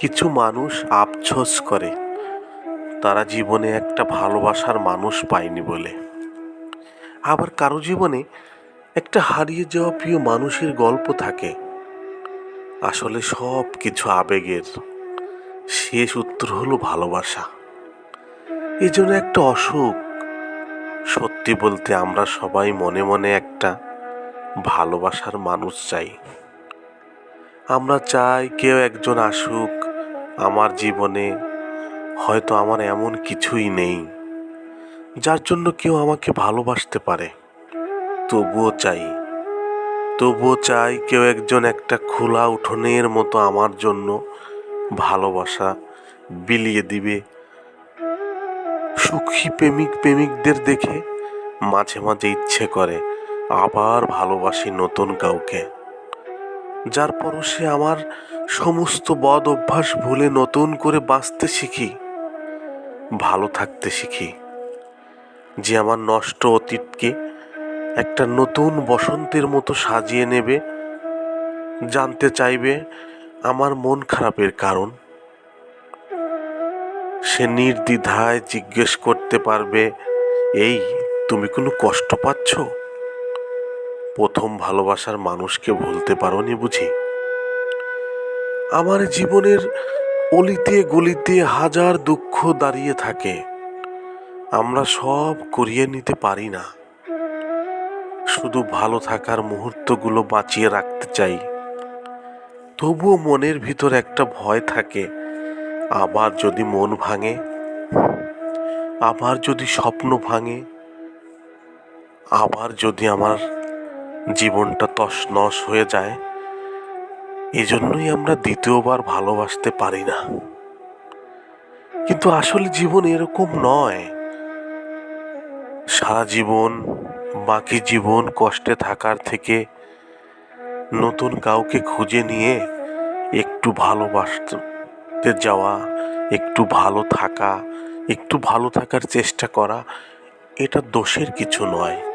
কিছু মানুষ আফসোস করে। তারা জীবনে একটা ভালোবাসার মানুষ পায়নি বলে। আবার কারও জীবনে একটা হারিয়ে যাওয়া প্রিয় মানুষের গল্প থাকে। আসলে সব কিছু আবেগের। শেষ উত্তর হলো ভালোবাসা। এই জন্য একটা অসুখ। সত্যি বলতে আমরা সবাই মনে মনে একটা ভালোবাসার মানুষ চাই। আমরা চাই কেউ একজন আসুক আমার জীবনে। হয়তো আমার এমন কিছুই নেই, যার জন্য কেউ আমাকে ভালোবাসতে পারে। তবুও চাই তবুও চাই কেউ একজন একটা খোলা উঠোনের মতো আমার জন্য ভালোবাসা বিলিয়ে দিবে। সুখী প্রেমিক প্রেমিকদের দেখে মাঝে মাঝে ইচ্ছে করে আবার ভালোবাসি নতুন কাউকে। যার পরশে আমার সমস্ত বদ অভ্যাস ভুলে নতুন করে বাঁচতে শিখি, ভালো থাকতে শিখি। যে আমার নষ্ট অতীতকে একটা নতুন বসন্তের মতো সাজিয়ে নেবে, জানতে চাইবে আমার মন খারাপের কারণ। সে নির্দ্বিধায় জিজ্ঞেস করতে পারবে, এই, তুমি কোনো কষ্ট পাচ্ছ? প্রথম ভালোবাসার মানুষকে ভুলতে পারোনি বুঝি? আমার জীবনের অলিতে গলিতে হাজার দুঃখ দাঁড়িয়ে থাকে। আমরা সব করিয়ে নিতে পারি না। শুধু ভালো থাকার মুহূর্তগুলো বাঁচিয়ে রাখতে চাই। তবুও মনের ভিতর একটা ভয় থাকে, আবার যদি মন ভাঙে, আবার যদি স্বপ্ন ভাঙে, আবার যদি আমার জীবনটা তছনছ হয়ে যায়, এজন্যই আমরা দ্বিতীয়বার ভালোবাসতে পারি না। কিন্তু আসলে জীবন এরকম নয়। সারা জীবন, বাকি জীবন কষ্টে থাকার থেকে নতুন কাউকে খুঁজে নিয়ে একটু ভালোবাসতে যাওয়া, একটু ভালো থাকা, একটু ভালো থাকার চেষ্টা করা, এটা দোষের কিছু নয়।